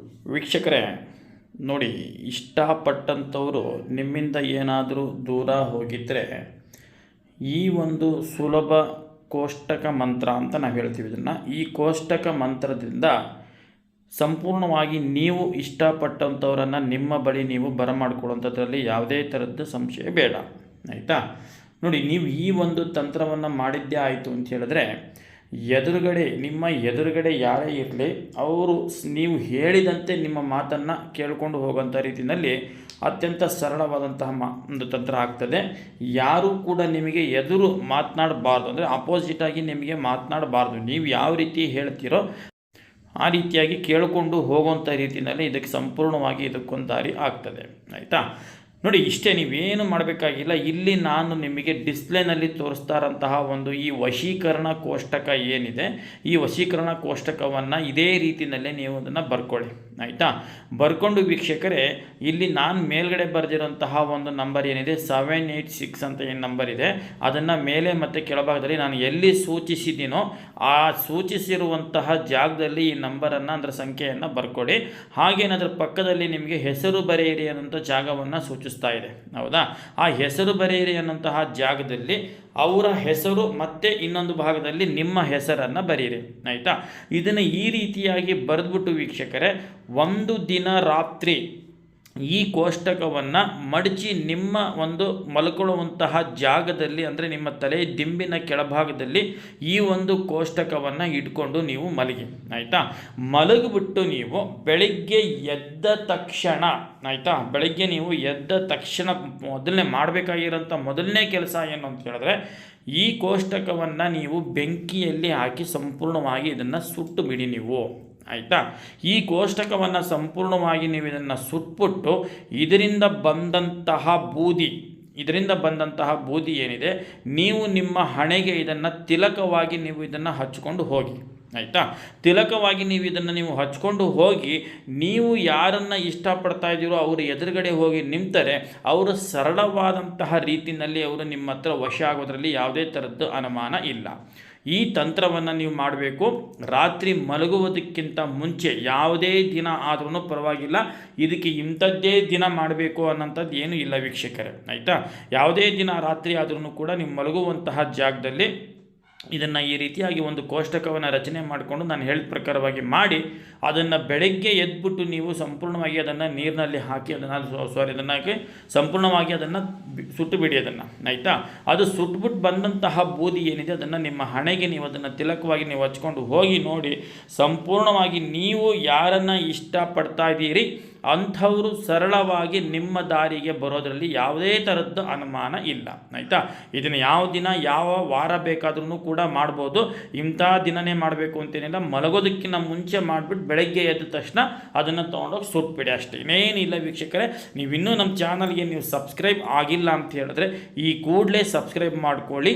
ವೀಕ್ಷಕರೇ, ನೋಡಿ, ಇಷ್ಟಪಟ್ಟಂಥವರು ನಿಮ್ಮಿಂದ ಏನಾದರೂ ದೂರ ಹೋಗಿದ್ದರೆ ಈ ಒಂದು ಸುಲಭ ಕೋಷ್ಟಕ ಮಂತ್ರ ಅಂತ ನಾವು ಹೇಳ್ತೀವಿ. ಇದನ್ನು ಈ ಕೋಷ್ಟಕ ಮಂತ್ರದಿಂದ ಸಂಪೂರ್ಣವಾಗಿ ನೀವು ಇಷ್ಟಪಟ್ಟಂಥವರನ್ನು ನಿಮ್ಮ ಬಳಿ ನೀವು ಬರಮಾಡ್ಕೊಳ್ಳೋಂಥದ್ರಲ್ಲಿ ಯಾವುದೇ ಥರದ್ದು ಸಂಶಯ ಬೇಡ. ಆಯಿತಾ? ನೋಡಿ, ನೀವು ಈ ಒಂದು ತಂತ್ರವನ್ನು ಮಾಡಿದ್ದೇ ಆಯಿತು ಅಂತ ಹೇಳಿದ್ರೆ ಎದುರುಗಡೆ, ನಿಮ್ಮ ಎದುರುಗಡೆ ಯಾರೇ ಇರಲಿ, ಅವರು ನೀವು ಹೇಳಿದಂತೆ ನಿಮ್ಮ ಮಾತನ್ನು ಕೇಳಿಕೊಂಡು ಹೋಗುವಂಥ ರೀತಿಯಲ್ಲಿ ಅತ್ಯಂತ ಸರಳವಾದಂತಹ ಮಾ ಒಂದು ತಂತ್ರ ಆಗ್ತದೆ. ಯಾರೂ ಕೂಡ ನಿಮಗೆ ಎದುರು ಮಾತನಾಡಬಾರ್ದು. ಅಂದರೆ ಅಪೋಸಿಟಾಗಿ ನಿಮಗೆ ಮಾತನಾಡಬಾರ್ದು. ನೀವು ಯಾವ ರೀತಿ ಹೇಳ್ತೀರೋ ಆ ರೀತಿಯಾಗಿ ಕೇಳಿಕೊಂಡು ಹೋಗುವಂಥ ರೀತಿಯಲ್ಲಿ ಇದಕ್ಕೆ ಸಂಪೂರ್ಣವಾಗಿ ಇದಕ್ಕೊಂದು ದಾರಿ ಆಗ್ತದೆ. ಆಯಿತಾ? ನೋಡಿ, ಇಷ್ಟೇ ನೀವೇನು ಮಾಡಬೇಕಾಗಿಲ್ಲ. ಇಲ್ಲಿ ನಾನು ನಿಮಗೆ ಡಿಸ್ಪ್ಲೇನಲ್ಲಿ ತೋರಿಸ್ತಾ ಇರೋಂತಹ ಒಂದು ಈ ವಶೀಕರಣ ಕೋಷ್ಟಕ ಏನಿದೆ, ಈ ವಶೀಕರಣ ಕೋಷ್ಟಕವನ್ನು ಇದೇ ರೀತಿಯಲ್ಲೇ ನೀವು ಅದನ್ನು ಬರ್ಕೊಳ್ಳಿ. ಆಯಿತಾ? ಬರ್ಕೊಂಡು ವೀಕ್ಷಕರೇ, ಇಲ್ಲಿ ನಾನು ಮೇಲ್ಗಡೆ ಬರೆದಿರೋಂತಹ ಒಂದು ನಂಬರ್ ಏನಿದೆ ಸೆವೆನ್ ಏಯ್ಟ್ ಸಿಕ್ಸ್ ಅಂತ ಏನು ನಂಬರ್ ಇದೆ, ಅದನ್ನು ಮೇಲೆ ಮತ್ತು ಕೆಳಭಾಗದಲ್ಲಿ ನಾನು ಎಲ್ಲಿ ಸೂಚಿಸಿದ್ದೀನೋ ಆ ಸೂಚಿಸಿರುವಂತಹ ಜಾಗದಲ್ಲಿ ಈ ನಂಬರನ್ನು ಅದರ ಸಂಖ್ಯೆಯನ್ನು ಬರ್ಕೊಳ್ಳಿ. ಹಾಗೇನಾದ್ರ ಪಕ್ಕದಲ್ಲಿ ನಿಮಗೆ ಹೆಸರು ಬರೆಯಿರಿ ಅನ್ನೋಂಥ ಜಾಗವನ್ನು ಸೂಚಿಸ್ತಾ ಇದೆ. ಹೌದಾ? ಆ ಹೆಸರು ಬರೆಯಿರಿ ಅನ್ನೋಂತಹ ಜಾಗದಲ್ಲಿ ಅವರ ಹೆಸರು ಮತ್ತೆ ಇನ್ನೊಂದು ಭಾಗದಲ್ಲಿ ನಿಮ್ಮ ಹೆಸರನ್ನು ಬರೀರಿ ಆಯಿತಾ? ಇದನ್ನು ಈ ರೀತಿಯಾಗಿ ಬರೆದ್ಬಿಟ್ಟು ವೀಕ್ಷಕರೇ, ಒಂದು ದಿನ ರಾತ್ರಿ ಈ ಕೋಷ್ಟಕವನ್ನು ಮಡಚಿ ನಿಮ್ಮ ಒಂದು ಮಲ್ಕೊಳ್ಳುವಂತಹ ಜಾಗದಲ್ಲಿ, ಅಂದರೆ ನಿಮ್ಮ ತಲೆ ದಿಂಬಿನ ಕೆಳಭಾಗದಲ್ಲಿ ಈ ಒಂದು ಕೋಷ್ಟಕವನ್ನು ಇಟ್ಕೊಂಡು ನೀವು ಮಲಗಿ. ಆಯಿತಾ? ಮಲಗಿಬಿಟ್ಟು ನೀವು ಬೆಳಿಗ್ಗೆ ಎದ್ದ ತಕ್ಷಣ, ಆಯಿತಾ? ಬೆಳಿಗ್ಗೆ ನೀವು ಎದ್ದ ತಕ್ಷಣ ಮೊದಲನೇ ಮಾಡಬೇಕಾಗಿರೋಂಥ ಮೊದಲನೇ ಕೆಲಸ ಏನು ಅಂತ ಹೇಳಿದ್ರೆ, ಈ ಕೋಷ್ಟಕವನ್ನು ನೀವು ಬೆಂಕಿಯಲ್ಲಿ ಹಾಕಿ ಸಂಪೂರ್ಣವಾಗಿ ಇದನ್ನು ಸುಟ್ಟು ಬಿಡಿ ನೀವು. ಆಯಿತಾ? ಈ ಕೋಷ್ಟಕವನ್ನು ಸಂಪೂರ್ಣವಾಗಿ ನೀವು ಇದನ್ನು ಸುಟ್ಬಿಟ್ಟು ಇದರಿಂದ ಬಂದಂತಹ ಬೂದಿ, ಇದರಿಂದ ಬಂದಂತಹ ಬೂದಿ ಏನಿದೆ? ನೀವು ನಿಮ್ಮ ಹಣೆಗೆ ಇದನ್ನು ತಿಲಕವಾಗಿ ನೀವು ಇದನ್ನು ಹಚ್ಕೊಂಡು ಹೋಗಿ. ಆಯಿತಾ? ತಿಲಕವಾಗಿ ನೀವು ಇದನ್ನು ನೀವು ಹಚ್ಕೊಂಡು ಹೋಗಿ, ನೀವು ಯಾರನ್ನು ಇಷ್ಟಪಡ್ತಾ ಇದ್ದೀರೋ ಅವರು ಎದುರುಗಡೆ ಹೋಗಿ ನಿಂತರೆ, ಅವರು ಸರಳವಾದಂತಹ ರೀತಿಯಲ್ಲಿ ಅವರು ನಿಮ್ಮ ಹತ್ರ ವಶ ಆಗೋದರಲ್ಲಿ ಯಾವುದೇ ಥರದ್ದು ಅನುಮಾನ ಇಲ್ಲ. ಈ ತಂತ್ರವನ್ನು ನೀವು ಮಾಡಬೇಕು. ರಾತ್ರಿ ಮಲಗುವುದಕ್ಕಿಂತ ಮುಂಚೆ ಯಾವುದೇ ದಿನ ಆದ್ರೂ ಪರವಾಗಿಲ್ಲ. ಇದಕ್ಕೆ ಇಂಥದ್ದೇ ದಿನ ಮಾಡಬೇಕು ಅನ್ನೋಂಥದ್ದು ಏನೂ ಇಲ್ಲ ವೀಕ್ಷಕರೇ. ಆಯಿತಾ? ಯಾವುದೇ ದಿನ ರಾತ್ರಿ ಆದ್ರೂ ಕೂಡ ನೀವು ಮಲಗುವಂತಹ ಜಾಗದಲ್ಲಿ ಇದನ್ನು ಈ ರೀತಿಯಾಗಿ ಒಂದು ಕೋಷ್ಟಕವನ್ನು ರಚನೆ ಮಾಡಿಕೊಂಡು ನಾನು ಹೇಳಿದ ಪ್ರಕಾರವಾಗಿ ಮಾಡಿ, ಅದನ್ನು ಬೆಳಗ್ಗೆ ಎದ್ಬಿಟ್ಟು ನೀವು ಸಂಪೂರ್ಣವಾಗಿ ಅದನ್ನು ನೀರಿನಲ್ಲಿ ಹಾಕಿ, ಅದನ್ನು ಸಾರಿ ಹಾಕಿ ಸಂಪೂರ್ಣವಾಗಿ ಅದನ್ನು ಸುಟ್ಟು ಬಿಡಿ ಅದನ್ನು, ಆಯಿತಾ? ಅದು ಸುಟ್ಬಿಟ್ಟು ಬಂದಂತಹ ಬೂದಿ ಏನಿದೆ, ಅದನ್ನು ನಿಮ್ಮ ಹಣೆಗೆ ನೀವು ಅದನ್ನು ತಿಲಕವಾಗಿ ನೀವು ಹಚ್ಕೊಂಡು ಹೋಗಿ ನೋಡಿ, ಸಂಪೂರ್ಣವಾಗಿ ನೀವು ಯಾರನ್ನು ಇಷ್ಟಪಡ್ತಾ ಇದ್ದೀರಿ ಅಂಥವರು ಸರಳವಾಗಿ ನಿಮ್ಮ ದಾರಿಗೆ ಬರೋದರಲ್ಲಿ ಯಾವುದೇ ಥರದ್ದು ಅನುಮಾನ ಇಲ್ಲ, ಆಯಿತಾ? ಇದನ್ನು ಯಾವ ದಿನ, ಯಾವ ವಾರ ಬೇಕಾದ್ರೂ ಕೂಡ ಮಾಡ್ಬೋದು. ಇಂಥ ದಿನನೇ ಮಾಡಬೇಕು ಅಂತೇನಿಲ್ಲ, ಮಲಗೋದಕ್ಕಿಂತ ಮುಂಚೆ ಮಾಡಿಬಿಟ್ಟು ಬೆಳಗ್ಗೆ ಎದ್ದ ತಕ್ಷಣ ಅದನ್ನು ತೊಗೊಂಡೋಗಿ ಸುಟ್ಬಿಡಿ ಅಷ್ಟೇ. ಇನ್ನೇನಿಲ್ಲ ವೀಕ್ಷಕರೇ ನೀವು ಇನ್ನೂ ನಮ್ಮ ಚಾನಲ್ಗೆ ನೀವು ಸಬ್ಸ್ಕ್ರೈಬ್ ಆಗಿಲ್ಲ ಅಂತ ಹೇಳಿದ್ರೆ ಈ ಕೂಡಲೇ ಸಬ್ಸ್ಕ್ರೈಬ್ ಮಾಡ್ಕೊಳ್ಳಿ.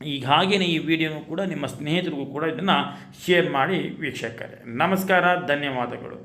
ಈಗ ಹಾಗೆಯೇ ಈ ವಿಡಿಯೋನು ಕೂಡ ನಿಮ್ಮ ಸ್ನೇಹಿತರಿಗೂ ಕೂಡ ಇದನ್ನು ಶೇರ್ ಮಾಡಿ ವೀಕ್ಷಕರೇ. ನಮಸ್ಕಾರ, ಧನ್ಯವಾದಗಳು.